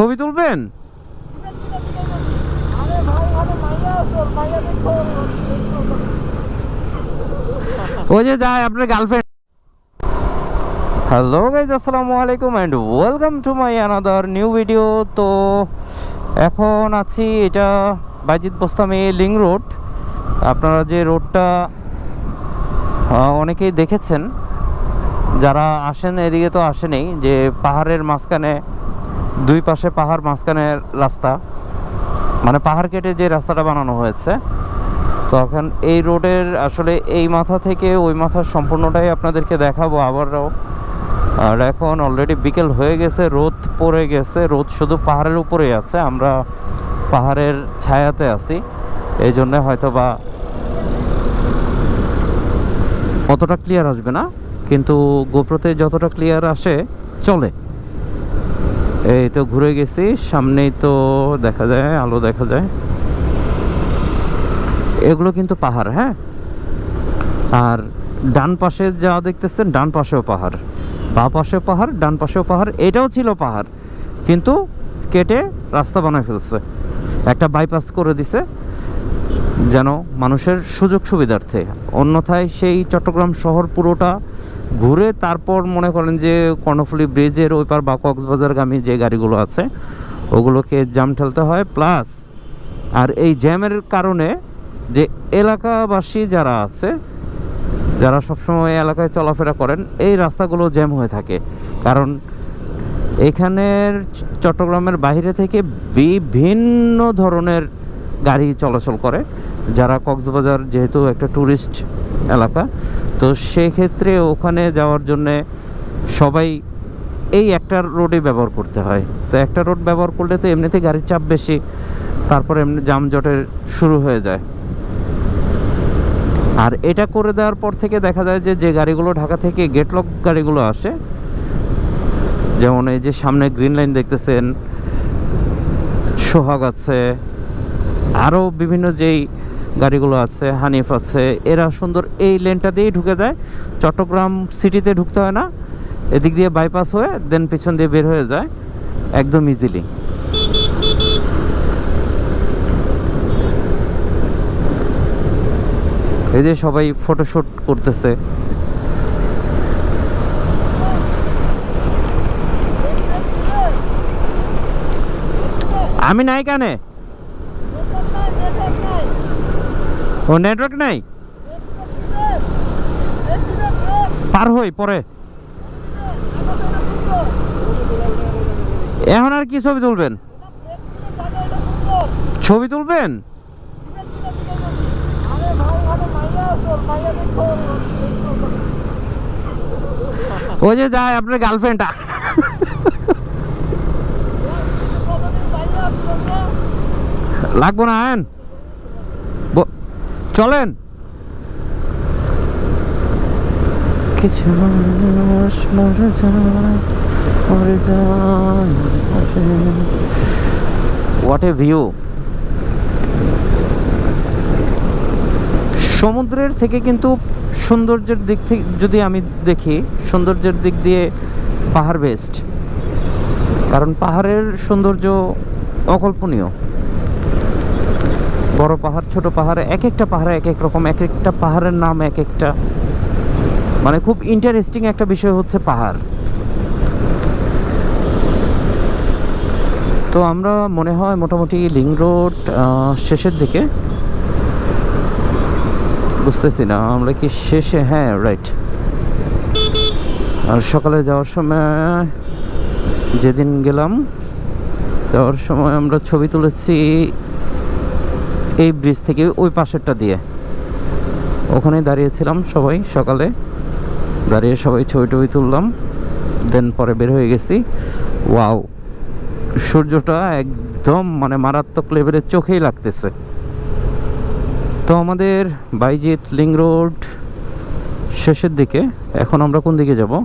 ছবি তুলবেন? ওই যে যায়, আপনার গার্লফ্রেন্ড হ্যালো গাইজ আসসালামু আলাইকুম and welcome to my another new video তো এখন আছি এটা বাইজিৎ বোস্তামি লিং রোড আপনারা যে রোডটা অনেকেই দেখেছেন। যারা আসেন, এদিকে তো আসেনি, যে পাহাড়ের মাঝখানে দুই পাশে পাহাড় মাঝখানে রাস্তা। মানে পাহাড় কেটে যে রাস্তাটা বানানো হয়েছে তো এখন এই রোডের আসলে এই মাথা থেকে ওই মাথা সম্পূর্ণটাই আপনাদেরকে দেখাবো আবারও। আর এখন অলরেডি বিকেল হয়ে গেছে, রোদ পড়ে গেছে, রোদ শুধু পাহাড়ের উপরেই আছে, আমরা পাহাড়ের ছায়াতে আছি। এই জন্য হয়তো বা অতটা ক্লিয়ার আসবে না, কিন্তু গোপ্রতে যতটা ক্লিয়ার আসে, চলে। এই তো ঘুরে গেছি, সামনেই তো দেখা যায়, আলো দেখা যায়। এগুলো কিন্তু পাহাড় হ্যাঁ? আর ডান পাশে যা দেখতেছেন, ডান পাশেও পাহাড়। বা পাশেও পাহাড়, ডান পাশেও পাহাড়, এটাও ছিল পাহাড়, কিন্তু কেটে রাস্তা বানায় ফেলছে। একটা বাইপাস করে দিছে, যেন মানুষের সুযোগ সুবিধার্থে অন্যথায় সেই চট্টগ্রাম শহর পুরোটা ঘুরে তারপর মনে করেন যে কর্ণফুলি ব্রিজের ওই পার বা কক্সবাজারগামী যে গাড়িগুলো আছে, ওগুলোকে জ্যাম ঠেলতে হয়। প্লাস আর এই জ্যামের কারণে যে এলাকাবাসী যারা আছে, যারা সবসময় এলাকায় চলাফেরা করেন, এই রাস্তাগুলো জ্যাম হয়ে থাকে। কারণ এখানের চট্টগ্রামের বাইরে থেকে বিভিন্ন ধরনের গাড়ি চলাচল করে। যারা কক্সবাজার যেহেতু একটা ট্যুরিস্ট এলাকা, তো সেক্ষেত্রে ওখানে যাওয়ার জন্যে সবাই এই একটা রোডে ব্যবহার করতে হয়। তো একটা রোড ব্যবহার করলে তো এমনিতে গাড়ির চাপ বেশি, তারপর এমনি যানজটের শুরু হয়ে যায়। আর এটা করে দেওয়ার পর থেকে দেখা যায় যে যে গাড়িগুলো ঢাকা থেকে গেটলক গাড়িগুলো আসে, যেমন এই যে সামনে গ্রিন লাইন দেখতেছেন, সোহাগ আছে আরও বিভিন্ন যেই গাড়িগুলো আছে, হানিফ আছে, এরা সুন্দর এই লেনটা দিয়েই ঢুকে যায়। চট্টগ্রাম সিটিতে ঢুকতে হয় না, এদিক দিয়ে বাইপাস হয়ে দেন পিছন দিয়ে বের হয়ে যায়, একদম ইজিলি এই যে সবাই ফটোশুট করতেছে। আমি নাই কানে? ও নেটওয়ার্ক নাই? পার হই, পরে। এখন আর কি ছবি তুলবেন? ছবি তুলবেন? ওই যে যায় আপনার গার্লফ্রেন্ডটা লাগবো না চলেন। কিছু মানুষ মরে যায় মরে যায় হোয়াট এ ভিউ সমুদ্রের থেকে কিন্তু সৌন্দর্যের দিক থেকে যদি আমি দেখি সৌন্দর্যের দিক দিয়ে পাহাড় বেস্ট কারণ পাহাড়ের সৌন্দর্য অকল্পনীয়। বড় পাহাড়, ছোট পাহাড় এক একটা পাহাড়ে এক এক রকম, এক একটা পাহাড়ের নাম এক একটা। মানে খুব ইন্টারেস্টিং একটা বিষয় হচ্ছে পাহাড়। তো আমরা মনে হয় মোটামুটি লিং রোড শেষের দিকে। বুঝতেছি না, আমরা কি শেষে? হ্যাঁ রাইট আর সকালে যাওয়ার সময় যেদিন গেলাম, যাওয়ার সময় আমরা ছবি তুলেছি এই ব্রিজ থেকে ওই পাশেরটা দিয়ে। ওখানে দাঁড়িয়েছিলাম সবাই সকালে। দাঁড়িয়ে সবাই ছবি টবি তুললাম। দেন পরে বের হয়ে গেছি। ওয়াও সূর্যটা একদম মানে মারাত্মক লেভেলের চোখেই লাগতেছে। তো আমাদের বাইজিৎ লিং রোড শেষের দিকে। এখন আমরা কোন দিকে যাব?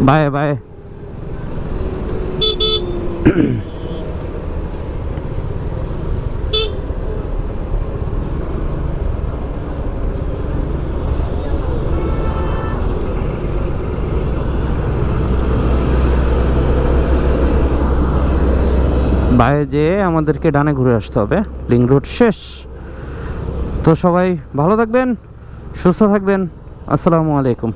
বাই বাই। বাইরে যেয়ে আমাদেরকে ডানে ঘুরে আসতে হবে। লিং রোড শেষ। তো সবাই ভালো থাকবেন, সুস্থ থাকবেন। আসসালামু আলাইকুম।